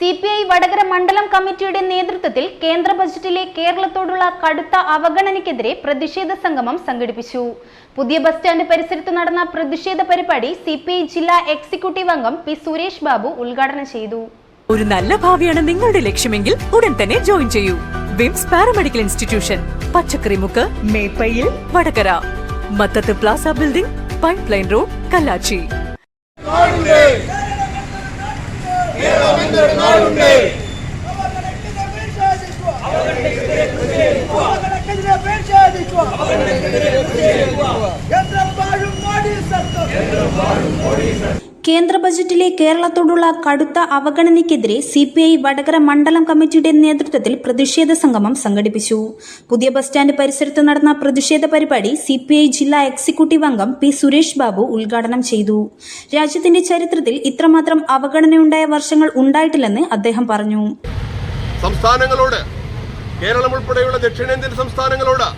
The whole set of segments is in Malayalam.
സി പി ഐ വടകര മണ്ഡലം കമ്മിറ്റിയുടെ നേതൃത്വത്തിൽ കേന്ദ്ര ബജറ്റിലെ കേരളത്തോടുള്ള കടുത്ത അവഗണനയ്ക്കെതിരെ പ്രതിഷേധ സംഗമം സംഘടിപ്പിച്ചു. പുതിയ ബസ് സ്റ്റാൻഡ് പരിസരത്ത് നടന്ന പ്രതിഷേധ പരിപാടി സി ജില്ലാ എക്സിക്യൂട്ടീവ് അംഗം പി സുരേഷ് ബാബു ഉദ്ഘാടനം ചെയ്തു. ഒരു നല്ല ഭാവിയാണ് നിങ്ങളുടെ ലക്ഷ്യമെങ്കിൽ ഉടൻ തന്നെ ജോയിൻ ചെയ്യൂ. വിംസ് paramedical institution Pachakkarimukku Meppayil Vadakara. Mathath plaza building pipe line road Kallachi. ஒரு நாள் உண்டு அவர்களுக்கு കേന്ദ്ര ബജറ്റിലെ കേരളത്തോടുള്ള കടുത്ത അവഗണനയ്ക്കെതിരെ സി പി ഐ വടകര മണ്ഡലം കമ്മിറ്റിയുടെ നേതൃത്വത്തിൽ പ്രതിഷേധ സംഗമം സംഘടിപ്പിച്ചു. പുതിയ ബസ് സ്റ്റാൻഡ് പരിസരത്ത് നടന്ന പ്രതിഷേധ പരിപാടി സി പി ഐ ജില്ലാ എക്സിക്യൂട്ടീവ് അംഗം പി സുരേഷ് ബാബു ഉദ്ഘാടനം ചെയ്തു. രാജ്യത്തിന്റെ ചരിത്രത്തിൽ ഇത്രമാത്രം അവഗണനയുണ്ടായ വർഷങ്ങൾ ഉണ്ടായിട്ടില്ലെന്ന് അദ്ദേഹം പറഞ്ഞു. സംസ്ഥാനങ്ങളോട് കേരളം ഉൾപ്പെടെയുള്ള ദക്ഷിണേന്ത്യൻ സംസ്ഥാനങ്ങളോട്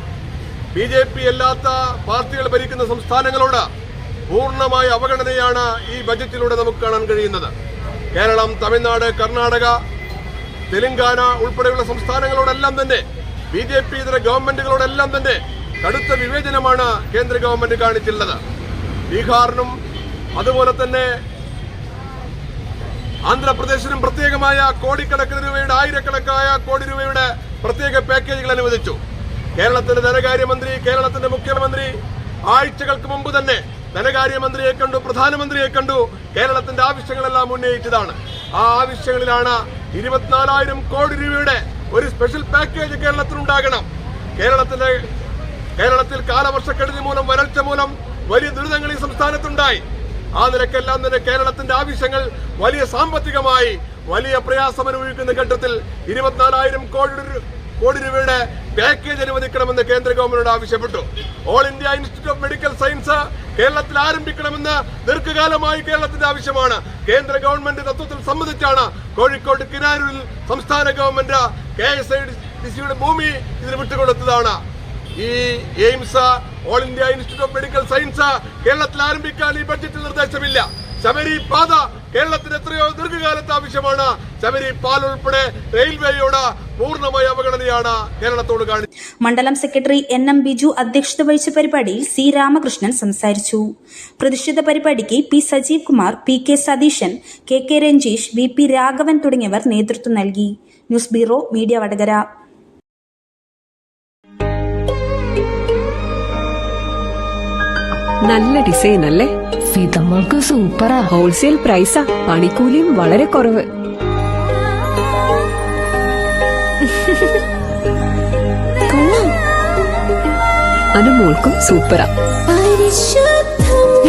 ബി ജെ പി അല്ലാത്ത പാർട്ടികൾ ഭരിക്കുന്ന സംസ്ഥാനങ്ങളോട് പൂർണമായ അവഗണനയാണ് ഈ ബജറ്റിലൂടെ നമുക്ക് കാണാൻ കഴിയുന്നത്. കേരളം തമിഴ്നാട് കർണാടക തെലങ്കാന ഉൾപ്പെടെയുള്ള സംസ്ഥാനങ്ങളോടെല്ലാം തന്നെ ബി ജെ പി ഇതര ഗവൺമെന്റുകളോടെല്ലാം തന്നെ കടുത്ത വിവേചനമാണ് കേന്ദ്ര ഗവൺമെന്റ് കാണിച്ചിട്ടുള്ളത്. ബീഹാറിനും അതുപോലെ തന്നെ ആന്ധ്രാപ്രദേശിനും പ്രത്യേകമായ കോടിക്കണക്കിന് രൂപയുടെ ആയിരക്കണക്കായ കോടി രൂപയുടെ പ്രത്യേക പാക്കേജുകൾ അനുവദിച്ചു. കേരളത്തിന്റെ ധനകാര്യമന്ത്രി കേരളത്തിന്റെ മുഖ്യമന്ത്രി ആഴ്ചകൾക്ക് മുമ്പ് തന്നെ ധനകാര്യമന്ത്രിയെ കണ്ടു പ്രധാനമന്ത്രിയെ കണ്ടു. കേരളത്തിന്റെ ആവശ്യങ്ങളെല്ലാം ഉന്നയിച്ചതാണ്. ആ ആവശ്യങ്ങളിലാണ് ഇരുപത്തിനാലായിരം കോടി രൂപയുടെ ഒരു സ്പെഷ്യൽ പാക്കേജ് കേരളത്തിനുണ്ടാകണം കേരളത്തിലെ കേരളത്തിൽ കാലവർഷക്കെടുതി മൂലം വരൾച്ച മൂലം വലിയ ദുരിതങ്ങൾ ഈ സംസ്ഥാനത്തുണ്ടായി. ആ നിരക്കെല്ലാം തന്നെ കേരളത്തിന്റെ ആവശ്യങ്ങൾ വലിയ സാമ്പത്തികമായി വലിയ പ്രയാസം അനുഭവിക്കുന്ന ഘട്ടത്തിൽ ഇരുപത്തിനാലായിരം കോടി കോടി രൂപയുടെ പാക്കേജ് അനുവദിക്കണമെന്ന് കേന്ദ്ര ഗവൺമെന്റിനോട് ആവശ്യപ്പെട്ടു. All India institute of medical science കേരളത്തിൽ ആരംഭിക്കണമെന്ന് ദീർഘകാലമായി കേരളത്തിന്റെ ആവശ്യമാണ്. കേന്ദ്ര ഗവൺമെന്റ് തത്വത്തിൽ സമ്മതിച്ചാണ് കോഴിക്കോട് കിനാരൂരിൽ സംസ്ഥാന government K S I D സിയുടെ ഭൂമി ഇതിന് വിട്ടുകൊടുത്തതാണ്. ഈ AIIMS all India institute of medical science കേരളത്തിൽ ആരംഭിക്കാൻ ഈ ബഡ്ജറ്റിൽ നിർദ്ദേശമില്ല. ശബരി പാത കേരളത്തിന് എത്രയോ ദീർഘകാലത്തെ ആവശ്യമാണ്. ശബരി പാൽ ഉൾപ്പെടെ റെയിൽവേയോട് പൂർണമായ അവഗണനയാണ് കേരളത്തോട് കാണിച്ചത് മണ്ഡലം സെക്രട്ടറി എൻ എം ബിജു അധ്യക്ഷത വഹിച്ച പരിപാടിയിൽ സി രാമകൃഷ്ണൻ സംസാരിച്ചു. പ്രതിഷേധ പരിപാടിക്ക് P Sajeev Kumar P K Satheesan K K Ranjeesh V P Raghavan തുടങ്ങിയവർ നേതൃത്വം നൽകി. News bureau media Vadakara. നല്ല ഡിസൈൻ അല്ലേ? ഫിതമ്മൾക്ക് സൂപ്പറാ. ഹോൾസെയിൽ പ്രൈസാ പണിക്കൂലിയും വളരെ കുറവ്. അനുമോൾക്കും സൂപ്പറാ.